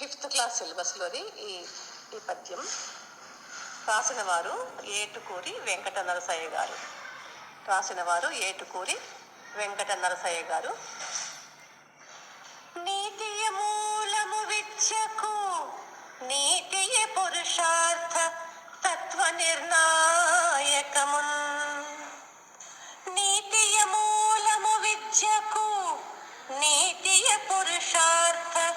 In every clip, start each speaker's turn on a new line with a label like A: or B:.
A: Fifth class సిలబస్లోని ఈ ఈ పద్యం రాసిన వారు ఏటుకూరి వెంకట నరసయ్య గారు. రాసిన వారు ఏటుకూరి వెంకట నరసయ్య గారు. నీతియ మూలము విద్యకు నీతియ పురుషార్థ తత్వ నిర్ణాయకమున్. నీతియ మూలము విద్యకు నీతియ పురుషార్థ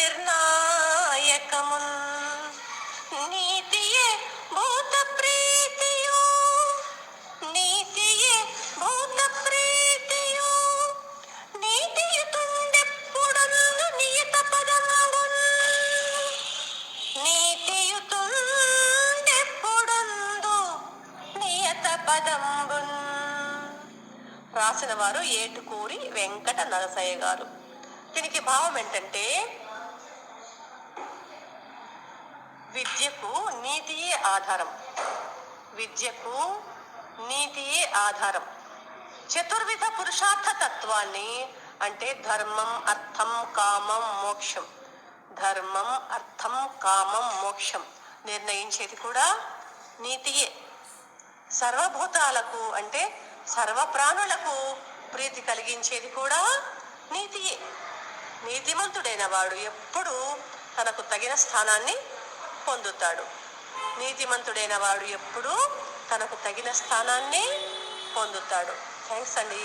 A: నిర్ణాయకమున్ నీతియే భూత ప్రీతియు నీతియే భూత ప్రీతియు నీతియుతుండెప్పుడను నియత పదమున్ నీతియుతుండెప్పుడందు నియత పదంబున్ రాసిన వారు ఏటుకూరి వెంకట నరసయ్య గారు. దీనికి భావం ఏంటంటే విద్యకు నీతియే ఆధారం. విద్యకు నీతియే ఆధారం. చతుర్విధ పురుషార్థ తత్వాన్ని అంటే ధర్మం అర్థం కామం మోక్షం. ధర్మం అర్థం కామం మోక్షం నిర్ణయించేది కూడా నీతియే. సర్వభూతాలకు అంటే సర్వ ప్రాణులకు ప్రీతి కలిగించేది కూడా నీతియే. నీతిమంతుడైన వాడు ఎప్పుడు తనకు తగిన స్థానాన్ని పొందుతాడు. నీతిమంతుడైన వాడు ఎప్పుడూ తనకు తగిన స్థానాన్ని పొందుతాడు. థ్యాంక్స్ అండి.